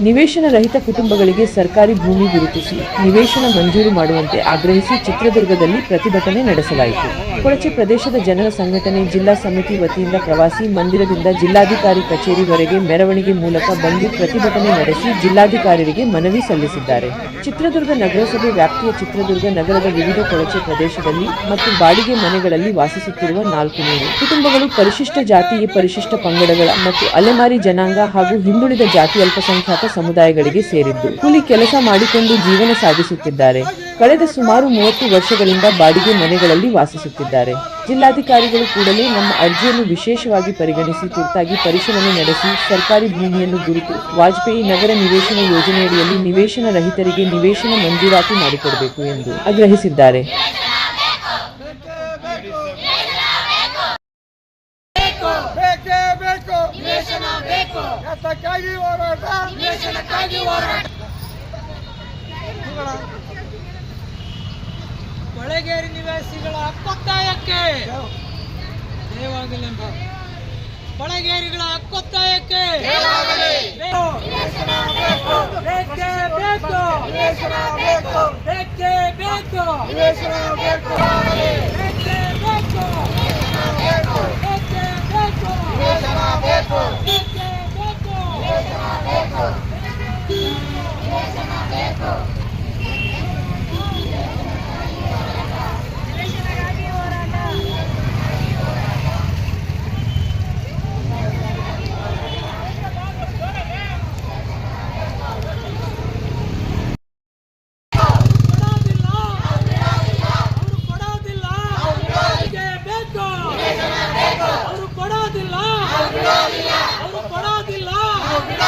ನಿವೇಶನ ರಹಿತ ಕುಟುಂಬಗಳಿಗೆ ಸರ್ಕಾರಿ ಭೂಮಿ ಗುರುತಿಸಿ ನಿವೇಶನ ಮಂಜೂರು ಮಾಡುವಂತೆ ಆಗ್ರಹಿಸಿ ಚಿತ್ರದುರ್ಗದಲ್ಲಿ ಪ್ರತಿಭಟನೆ ನಡೆಸಲಾಯಿತು. ಕೊಳಚೆ ಪ್ರದೇಶದ ಜನರ ಸಂಘಟನೆ ಜಿಲ್ಲಾ ಸಮಿತಿ ವತಿಯಿಂದ ಪ್ರವಾಸಿ ಮಂದಿರದಿಂದ ಜಿಲ್ಲಾಧಿಕಾರಿ ಕಚೇರಿವರೆಗೆ ಮೆರವಣಿಗೆ ಮೂಲಕ ಬಂದು ಪ್ರತಿಭಟನೆ ನಡೆಸಿ ಜಿಲ್ಲಾಧಿಕಾರಿಗೆ ಮನವಿ ಸಲ್ಲಿಸಿದ್ದಾರೆ. ಚಿತ್ರದುರ್ಗ ನಗರಸಭೆ ವ್ಯಾಪ್ತಿಯ ಚಿತ್ರದುರ್ಗ ನಗರದ ವಿವಿಧ ಕೊಳಚೆ ಪ್ರದೇಶದಲ್ಲಿ ಮತ್ತು ಬಾಡಿಗೆ ಮನೆಗಳಲ್ಲಿ ವಾಸಿಸುತ್ತಿರುವ ನಾಲ್ಕು ನೂರು. ಕುಟುಂಬಗಳು ಪರಿಶಿಷ್ಟ ಜಾತಿ, ಪರಿಶಿಷ್ಟ ಪಂಗಡಗಳ ಮತ್ತು ಅಲೆಮಾರಿ ಜನಾಂಗ ಹಾಗೂ ಹಿಂದುಳಿದ ಜಾತಿ ಅಲ್ಪಸಂಖ್ಯಾತ ಸಮುದಾಯಗಳಿಗೆ ಸೇರಿದ್ದು, ಕೂಲಿ ಕೆಲಸ ಮಾಡಿಕೊಂಡು ಜೀವನ ಸಾಗಿಸುತ್ತಿದ್ದಾರೆ. ಕಳೆದ ಸುಮಾರು ಮೂವತ್ತು ವರ್ಷಗಳಿಂದ ಬಾಡಿಗೆ ಮನೆಗಳಲ್ಲಿ ವಾಸಿಸುತ್ತಿದ್ದಾರೆ. ಜಿಲ್ಲಾಧಿಕಾರಿಗಳು ಕೂಡಲೇ ನಮ್ಮ ಅರ್ಜಿಯನ್ನು ವಿಶೇಷವಾಗಿ ಪರಿಗಣಿಸಿ ತುರ್ತಾಗಿ ಪರಿಶೀಲನೆ ನಡೆಸಿ ಸರ್ಕಾರಿ ಭೂಮಿಯನ್ನು ಗುರುತು, ವಾಜಪೇಯಿ ನಗರ ನಿವೇಶನ ಯೋಜನೆಯಡಿಯಲ್ಲಿ ನಿವೇಶನ ರಹಿತರಿಗೆ ನಿವೇಶನ ಮಂಜೂರಾತಿ ಮಾಡಿಕೊಡಬೇಕು ಎಂದು ಆಗ್ರಹಿಸಿದ್ದಾರೆ. ಹೋರಾಟ. ನಿವಾಸಿಗಳ ಹಕ್ಕೊತ್ತಾಯಕ್ಕೆ ದೇವಾಗಲೆಂಬ ಬಳಗೇರಿಗಳ ಹಕ್ಕೊತ್ತಾಯಕ್ಕೆ ಬೇಕು. ಬೇಕೇ ಬೇಕು ನಿವೇಶನ ಬೇಕು ಬೇಕೇ ಬೇಕು ನಿವೇಶನ ಬೇಕು ಬೇಕೇ ಬೇಕು ಬೇಕೇ ಬೇಕು ನಿವೇಶನ ಬೇಕು ಬೇಕೇ ಬೇಕು ಕೊಡೋದಿಲ್ಲ ಅವರು ಕೊಡೋದಿಲ್ಲ ಬೇಕೇ ಬೇಕು ಅವರು ಕೊಡೋದಿಲ್ಲ ಅವರು ಕೊಡೋದಿಲ್ಲ ಅವರು ಕೊಡೋ ಬೇಕೇ ಬೇಕು ಬೇಕೇ ಬೇಕು ಬೇಕೇ ಬೇಕು ಬೇಕೇ ಬೇಕು